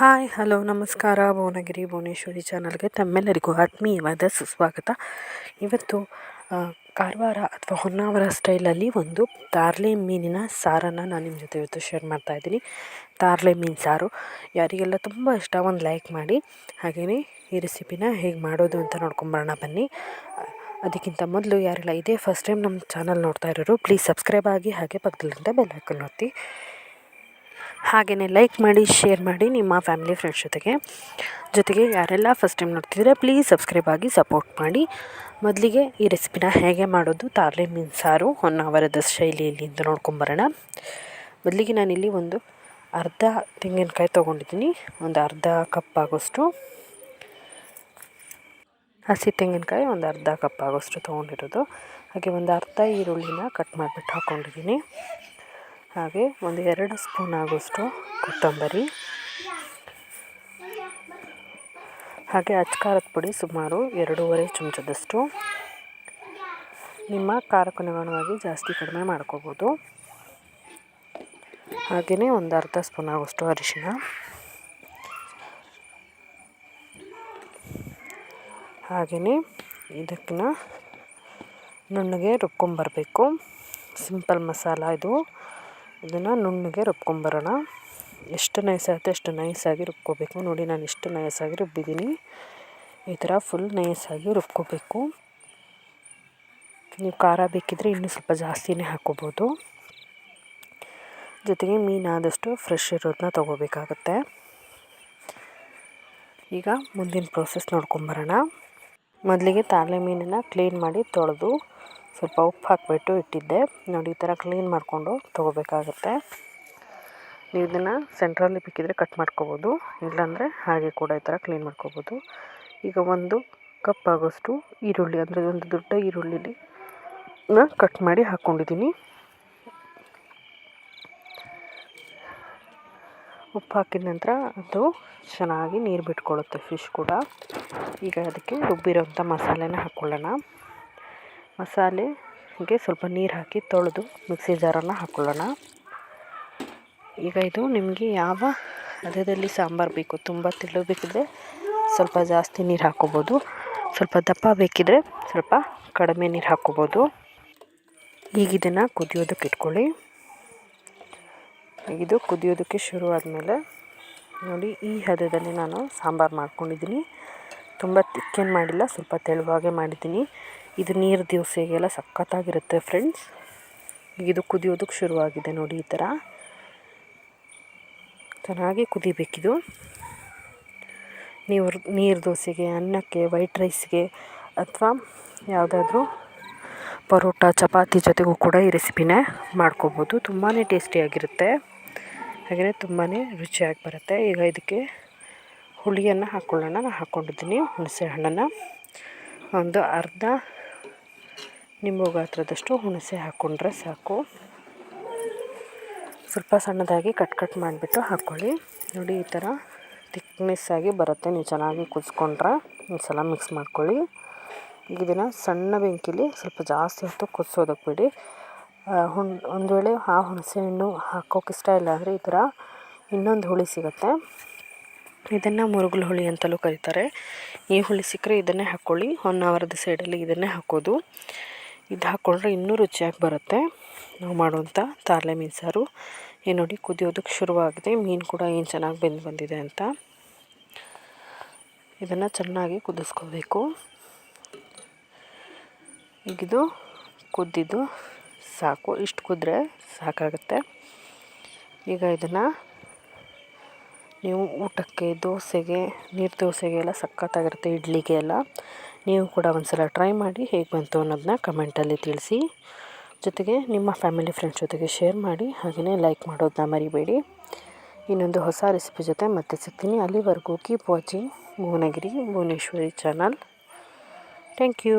Hi, hello, ನಮಸ್ಕಾರ. ಭುವನಗಿರಿ, ಭುವನೇಶ್ವರಿ ಚಾನಲ್ಗೆ ತಮ್ಮೆಲ್ಲರಿಗೂ ಆತ್ಮೀಯವಾದ ಸುಸ್ವಾಗತ. ಇವತ್ತು ಕಾರವಾರ ಅಥವಾ ಹೊನ್ನಾವರ ಸ್ಟೈಲಲ್ಲಿ ಒಂದು ತಾರ್ಲೆ ಮೀನಿನ ಸಾರನ್ನು ನಾನು ನಿಮ್ಮ ಜೊತೆ ಇವತ್ತು ಶೇರ್ ಮಾಡ್ತಾ ಇದ್ದೀನಿ. ತಾರ್ಲೆ ಮೀನು ಸಾರು. ಯಾರಿಗೆಲ್ಲ ತುಂಬ ಇಷ್ಟ, ಒಂದು ಲೈಕ್ ಮಾಡಿ. ಹಾಗೆಯೇ ಈ ರೆಸಿಪಿನ ಹೇಗೆ ಮಾಡೋದು ಅಂತ ನೋಡ್ಕೊಂಬರೋಣ ಬನ್ನಿ. ಅದಕ್ಕಿಂತ ಮೊದಲು ಯಾರೆಲ್ಲ ಇದೇ ಫಸ್ಟ್ ಟೈಮ್ ನಮ್ಮ ಚಾನಲ್ ನೋಡ್ತಾ ಇರೋರು ಪ್ಲೀಸ್ ಸಬ್ಸ್ಕ್ರೈಬ್ ಆಗಿ ಹಾಗೆ ಪಕ್ಕದಲ್ಲಿಂದ ಬೆಲ್ ಹಾಕಲ್ ಒತ್ತಿ. ಹಾಗೆಯೇ ಲೈಕ್ ಮಾಡಿ ಶೇರ್ ಮಾಡಿ ನಿಮ್ಮ ಫ್ಯಾಮಿಲಿ ಫ್ರೆಂಡ್ಸ್ ಜೊತೆಗೆ. ಜೊತೆಗೆ ಯಾರೆಲ್ಲ ಫಸ್ಟ್ ಟೈಮ್ ನೋಡ್ತಿದ್ರೆ ಪ್ಲೀಸ್ ಸಬ್ಸ್ಕ್ರೈಬ್ ಆಗಿ ಸಪೋರ್ಟ್ ಮಾಡಿ. ಮೊದಲಿಗೆ ಈ ರೆಸಿಪಿನ ಹೇಗೆ ಮಾಡೋದು, ತಾರ್ಲೆ ಮೀನು ಸಾರು ಹೊನ್ನಾವರದ ಶೈಲಿಯಲ್ಲಿ ಅಂತ ನೋಡ್ಕೊಂಬರೋಣ ಮೊದಲಿಗೆ ನಾನಿಲ್ಲಿ ಒಂದು ಅರ್ಧ ತೆಂಗಿನಕಾಯಿ ತೊಗೊಂಡಿದ್ದೀನಿ, ಒಂದು ಅರ್ಧ ಕಪ್ ಆಗೋಷ್ಟು. ಹಸಿ ತೆಂಗಿನಕಾಯಿ ಒಂದು ಅರ್ಧ ಕಪ್ ಆಗೋಷ್ಟು ತೊಗೊಂಡಿರೋದು. ಹಾಗೆ ಒಂದು ಅರ್ಧ ಈರುಳ್ಳಿನ ಕಟ್ ಮಾಡಿಬಿಟ್ಟು ಹಾಕ್ಕೊಂಡಿದ್ದೀನಿ ಹಾಗೆ ಒಂದು ಎರಡು ಸ್ಪೂನ್ ಆಗೋಷ್ಟು ಕೊತ್ತಂಬರಿ. ಹಾಗೆ ಅಚ್ಕಾರದ ಪುಡಿ ಸುಮಾರು ಎರಡೂವರೆ ಚಮಚದಷ್ಟು. ನಿಮ್ಮ ಖಾರಕ್ಕನುಗುಣವಾಗಿ ಜಾಸ್ತಿ ಕಡಿಮೆ ಮಾಡ್ಕೋಬೋದು. ಹಾಗೆಯೇ ಒಂದು ಅರ್ಧ ಸ್ಪೂನ್ ಆಗೋಷ್ಟು ಅರಿಶಿನ ಹಾಗೆಯೇ ಇದಕ್ಕಿನ ನುಣ್ಣಗೆ ರುಬ್ಕೊಂಬರಬೇಕು. ಸಿಂಪಲ್ ಮಸಾಲ ಇದು. ಇದನ್ನು ನುಣ್ಣಗೆ ರುಬ್ಕೊಂಬರೋಣ. ಎಷ್ಟು ನೈಸ್ ಆಗುತ್ತೆ ಅಷ್ಟು ನೈಸಾಗಿ ರುಬ್ಕೋಬೇಕು. ನೋಡಿ ನಾನು ಎಷ್ಟು ನೈಸಾಗಿ ರುಬ್ಬಿದ್ದೀನಿ. ಈ ಥರ ಫುಲ್ ನೈಸಾಗಿ ರುಬ್ಕೋಬೇಕು. ನೀವು ಖಾರ ಬೇಕಿದ್ದರೆ ಇನ್ನೂ ಸ್ವಲ್ಪ ಜಾಸ್ತಿನೇ ಹಾಕೋಬೋದು ಜೊತೆಗೆ ಮೀನಾದಷ್ಟು ಫ್ರೆಶ್ ಇರೋದನ್ನ ತೊಗೋಬೇಕಾಗತ್ತೆ. ಈಗ ಮುಂದಿನ ಪ್ರೋಸೆಸ್ ನೋಡ್ಕೊಂಬರೋಣ. ಮೊದಲಿಗೆ ತಾಳೆ ಮೀನನ್ನು ಕ್ಲೀನ್ ಮಾಡಿ ತೊಳೆದು ಸ್ವಲ್ಪ ಉಪ್ಪು ಹಾಕಿಬಿಟ್ಟು ಇಟ್ಟಿದ್ದೆ. ನೋಡಿ, ಈ ಥರ ಕ್ಲೀನ್ ಮಾಡಿಕೊಂಡು ತೊಗೋಬೇಕಾಗತ್ತೆ. ನೀವು ಇದನ್ನು ಸೆಂಟ್ರಲ್ಲಿ ಬೇಕಿದ್ದರೆ ಕಟ್ ಮಾಡ್ಕೋಬೋದು. ಇಲ್ಲಾಂದರೆ ಹಾಗೆ ಕೂಡ ಈ ಥರ ಕ್ಲೀನ್ ಮಾಡ್ಕೋಬೋದು. ಈಗ ಒಂದು ಕಪ್ ಆಗೋಷ್ಟು ಈರುಳ್ಳಿ, ಅಂದರೆ ಒಂದು ದೊಡ್ಡ ಈರುಳ್ಳಿಲಿ ಕಟ್ ಮಾಡಿ ಹಾಕ್ಕೊಂಡಿದ್ದೀನಿ ಉಪ್ಪು ಹಾಕಿದ ನಂತರ ಅದು ಚೆನ್ನಾಗಿ ನೀರು ಬಿಟ್ಕೊಳ್ಳುತ್ತೆ ಫಿಶ್ ಕೂಡ. ಈಗ ಅದಕ್ಕೆ ರುಬ್ಬಿರೋಂಥ ಮಸಾಲೆನ ಹಾಕ್ಕೊಳ್ಳೋಣ ಮಸಾಲೆಗೆ ಸ್ವಲ್ಪ ನೀರು ಹಾಕಿ ತೊಳೆದು ಮಿಕ್ಸಿ ಜಾರನ್ನು ಹಾಕ್ಕೊಳ್ಳೋಣ ಈಗ ಇದು ನಿಮಗೆ ಯಾವ ಹದದಲ್ಲಿ ಸಾಂಬಾರು ಬೇಕು? ತುಂಬ ತೆಳು ಬೇಕಿದ್ರೆ ಸ್ವಲ್ಪ ಜಾಸ್ತಿ ನೀರು ಹಾಕ್ಕೋಬೋದು ಸ್ವಲ್ಪ ದಪ್ಪ ಬೇಕಿದ್ರೆ ಸ್ವಲ್ಪ ಕಡಿಮೆ ನೀರು ಹಾಕ್ಕೋಬೋದು ಈಗ ಇದನ್ನು ಕುದಿಯೋದಕ್ಕೆ ಇಟ್ಕೊಳ್ಳಿ. ಇದು ಕುದಿಯೋದಕ್ಕೆ ಶುರು ಆದಮೇಲೆ ನೋಡಿ, ಈ ಹದದಲ್ಲಿ ನಾನು ಸಾಂಬಾರು ಮಾಡ್ಕೊಂಡಿದ್ದೀನಿ. ತುಂಬ ತಿಕ್ಕೇನು ಮಾಡಿಲ್ಲ, ಸ್ವಲ್ಪ ತೆಳುವಾಗೆ ಮಾಡಿದ್ದೀನಿ. ಇದು ನೀರು ದೋಸೆಗೆಲ್ಲ ಸಖತ್ತಾಗಿರುತ್ತೆ ಫ್ರೆಂಡ್ಸ್ ಇದು ಕುದಿಯೋದಕ್ಕೆ ಶುರುವಾಗಿದೆ ನೋಡಿ ಈ ಥರ ಚೆನ್ನಾಗಿ ಕುದಿಬೇಕಿದು. ನೀವು ನೀರು ದೋಸೆಗೆ, ಅನ್ನಕ್ಕೆ ವೈಟ್ ರೈಸ್ಗೆ ಅಥವಾ ಯಾವುದಾದ್ರೂ ಪರೋಟ, ಚಪಾತಿ ಜೊತೆಗೂ ಕೂಡ ಈ ರೆಸಿಪಿನ ಮಾಡ್ಕೋಬೋದು. ತುಂಬಾ ಟೇಸ್ಟಿಯಾಗಿರುತ್ತೆ ಹಾಗೆಯೇ ತುಂಬಾ ರುಚಿಯಾಗಿ ಬರುತ್ತೆ. ಈಗ ಇದಕ್ಕೆ ಹುಳಿಯನ್ನು ಹಾಕ್ಕೊಳ್ಳೋಣ ನಾನು ಹಾಕ್ಕೊಂಡಿದ್ದೀನಿ ಹುಣಸೆ ಹಣ್ಣನ್ನು. ಒಂದು ಅರ್ಧ ನಿಂಬು ಗಾತ್ರದಷ್ಟು ಹುಣಸೆ ಹಾಕ್ಕೊಂಡ್ರೆ ಸಾಕು. ಸ್ವಲ್ಪ ಸಣ್ಣದಾಗಿ ಕಟ್ ಕಟ್ ಮಾಡಿಬಿಟ್ಟು ಹಾಕ್ಕೊಳ್ಳಿ ನೋಡಿ, ಈ ಥರ ಆಗಿ ಬರುತ್ತೆ. ನೀವು ಚೆನ್ನಾಗಿ ಕುದಿಸ್ಕೊಂಡ್ರೆ ಒಂದು ಸಲ ಮಿಕ್ಸ್ ಮಾಡ್ಕೊಳ್ಳಿ. ಈಗ ಇದನ್ನು ಸಣ್ಣ ಬೆಂಕಿಲಿ ಸ್ವಲ್ಪ ಜಾಸ್ತಿ ಹೊತ್ತು ಕುದಿಸೋದಕ್ಕೆ ಬಿಡಿ. ಹುಣ್, ಒಂದು ವೇಳೆ ಆ ಹುಣಸೆ ಹಣ್ಣು ಹಾಕೋಕೆ ಇಷ್ಟ ಇಲ್ಲ ಅಂದರೆ ಈ ಥರ ಇನ್ನೊಂದು ಹುಳಿ ಸಿಗುತ್ತೆ. ಇದನ್ನು ಮುರುಗಲು ಹುಳಿ ಅಂತಲೂ ಕರೀತಾರೆ. ಈ ಹುಳಿ ಸಿಕ್ಕರೆ ಇದನ್ನೇ ಹಾಕ್ಕೊಳ್ಳಿ ಹೊನ್ನಾವರದ ಸೈಡಲ್ಲಿ ಇದನ್ನೇ ಹಾಕೋದು. ಇದು ಹಾಕ್ಕೊಂಡ್ರೆ ಇನ್ನೂ ರುಚಿಯಾಗಿ ಬರುತ್ತೆ. ನಾವು ಮಾಡುವಂಥ ತಾರಲೆ ಮೀನು ಸಾರು. ಏನು ನೋಡಿ ಕುದಿಯೋದಕ್ಕೆ ಶುರುವಾಗಿದೆ. ಮೀನು ಕೂಡ ಏನು ಚೆನ್ನಾಗಿ ಬೆಂದು ಬಂದಿದೆ ಅಂತ. ಇದನ್ನು ಚೆನ್ನಾಗಿ ಕುದಿಸ್ಕೋಬೇಕು. ಈಗಿದು ಕುದ್ದಿದ್ದು ಸಾಕು. ಇಷ್ಟು ಕುದ್ರೆ ಸಾಕಾಗುತ್ತೆ. ಈಗ ಇದನ್ನು ನೀವು ಊಟಕ್ಕೆ, ದೋಸೆಗೆ, ನೀರು ದೋಸೆಗೆ ಎಲ್ಲ ಸಖತ್ತಾಗಿರುತ್ತೆ ಇಡ್ಲಿಗೆ ಎಲ್ಲ ನೀವು ಕೂಡ ಒಂದು ಸಲ ಟ್ರೈ ಮಾಡಿ ಹೇಗೆ ಬಂತು ಅನ್ನೋದನ್ನ ಕಮೆಂಟಲ್ಲಿ ತಿಳಿಸಿ. ಜೊತೆಗೆ ನಿಮ್ಮ ಫ್ಯಾಮಿಲಿ ಫ್ರೆಂಡ್ಸ್ ಜೊತೆಗೆ ಶೇರ್ ಮಾಡಿ ಹಾಗೆಯೇ ಲೈಕ್ ಮಾಡೋದನ್ನ ಮರಿಬೇಡಿ. ಇನ್ನೊಂದು ಹೊಸ ರೆಸಿಪಿ ಜೊತೆ ಮತ್ತೆ ಸಿಗ್ತೀನಿ ಅಲ್ಲಿವರೆಗೂ keep watching Bhuvanagiri, Bhuvaneshwari channel thank you